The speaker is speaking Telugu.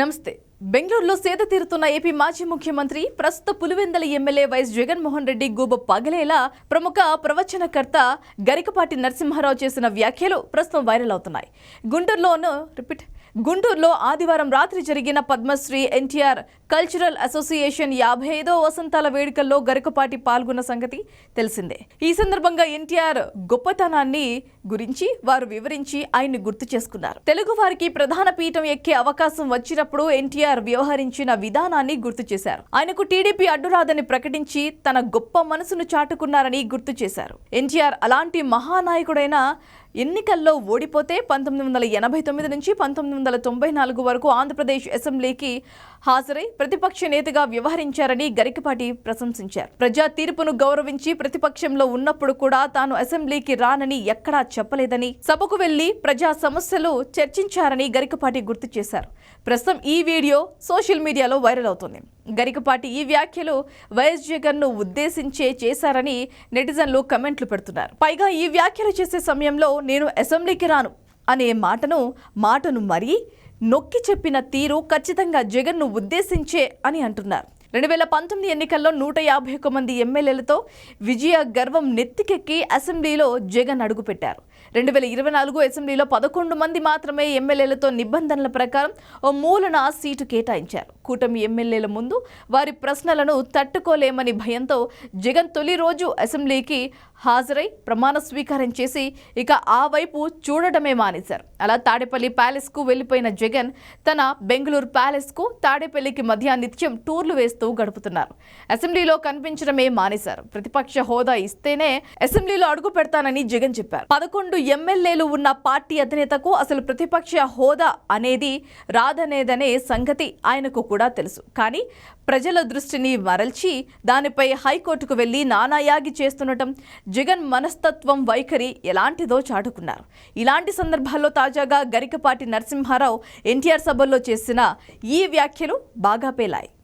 నమస్తే. బెంగళూరులో సేద తీరుతున్న ఏపీ మాజీ ముఖ్యమంత్రి ప్రస్తుత పులివెందల ఎమ్మెల్యే వైఎస్ జగన్మోహన్ రెడ్డి గూబ పగలేలా ప్రముఖ ప్రవచనకర్త గరికపాటి నరసింహారావు చేసిన వ్యాఖ్యలు ప్రస్తుతం వైరల్ అవుతున్నాయి. గుంటూరులోను రిపీట్. గుంటూరులో ఆదివారం రాత్రి జరిగిన పద్మశ్రీ ఎన్టీఆర్ కల్చరల్ అసోసియేషన్ యాభై ఐదో వసంతాల వేడుకల్లో గరికపాటి పాల్గొన్న సంగతి తెలిసిందే. ఈ సందర్భంగా ఎన్టీఆర్ గొప్పతనాన్ని గురించి వారు వివరించి ఆయన్ని గుర్తు చేసుకున్నారు. తెలుగు వారికి ప్రధాన పీఠం ఎక్కే అవకాశం వచ్చినప్పుడు ఎన్టీఆర్ వ్యవహరించిన విధానాన్ని గుర్తు చేశారు. ఆయనకు టీడీపీ అడ్డురాదని ప్రకటించి తన గొప్ప మనసును చాటుకున్నారని గుర్తు చేశారు. ఎన్టీఆర్ అలాంటి మహానాయకుడైన ఎన్నికల్లో ఓడిపోతే పంతొమ్మిది వందల ఎనభై తొమ్మిది నుంచి పంతొమ్మిది వందల తొంభై నాలుగు వరకు ఆంధ్రప్రదేశ్ అసెంబ్లీకి హాజరై ప్రతిపక్ష నేతగా వ్యవహరించారని గరికపాటి ప్రశంసించారు. ప్రజా తీర్పును గౌరవించి ప్రతిపక్షంలో ఉన్నప్పుడు కూడా తాను అసెంబ్లీకి రానని ఎక్కడా చెప్పలేదని సభకు వెళ్ళి ప్రజా సమస్యలు చర్చించారని గరికపాటి గుర్తు చేశారు. ప్రస్తుతం ఈ వీడియో సోషల్ మీడియాలో వైరల్ అవుతుంది. గరికపాటి ఈ వ్యాఖ్యలు వైఎస్ జగన్ను ఉద్దేశించే చేశారని నెటిజన్లు కమెంట్లు పెడుతున్నారు. పైగా ఈ వ్యాఖ్యలు చేసే సమయంలో నేను అసెంబ్లీకి రాను అనే మాటను మాటను మరీ నొక్కి చెప్పిన తీరు ఖచ్చితంగా జగన్ను ఉద్దేశించే అని అంటున్నారు. రెండు వేల పంతొమ్మిది ఎన్నికల్లో నూట యాభై ఒక్క మంది ఎమ్మెల్యేలతో విజయ గర్వం నెత్తికెక్కి అసెంబ్లీలో జగన్ అడుగుపెట్టారు. రెండు వేల ఇరవై నాలుగు అసెంబ్లీలో పదకొండు మంది మాత్రమే ఎమ్మెల్యేలతో నిబంధనల ప్రకారం ఓ మూలన సీటు కేటాయించారు. కూటమి ఎమ్మెల్యేల ముందు వారి ప్రశ్నలను తట్టుకోలేమని భయంతో జగన్ తొలి రోజు అసెంబ్లీకి హాజరై ప్రమాణ స్వీకారం చేసి ఇక ఆ వైపు చూడటమే మానేశారు. అలా తాడేపల్లి ప్యాలెస్కు వెళ్ళిపోయిన జగన్ తన బెంగళూరు ప్యాలెస్కు తాడేపల్లికి మధ్య నిత్యం టూర్లు వేస్తూ గడుపుతున్నారు. అసెంబ్లీలో కనిపించడమే మానేశారు. ప్రతిపక్ష హోదా ఇస్తేనే అసెంబ్లీలో అడుగు పెడతానని జగన్ చెప్పారు. పదకొండు పదకొండు ఎమ్మెల్యేలు ఉన్న పార్టీ అధినేతకు అసలు ప్రతిపక్ష హోదా అనేది రాదనేదనే సంగతి ఆయనకు కూడా తెలుసు. కానీ ప్రజల దృష్టిని మరల్చి దానిపై హైకోర్టుకు వెళ్ళి నానాయాగి చేస్తుండటం జగన్ మనస్తత్వం వైఖరి ఎలాంటిదో చాటుకున్నారు. ఇలాంటి సందర్భాల్లో తాజాగా గరికపాటి నరసింహారావు ఎన్టీఆర్ సభల్లో చేసిన ఈ వ్యాఖ్యలు బాగా పేలాయి.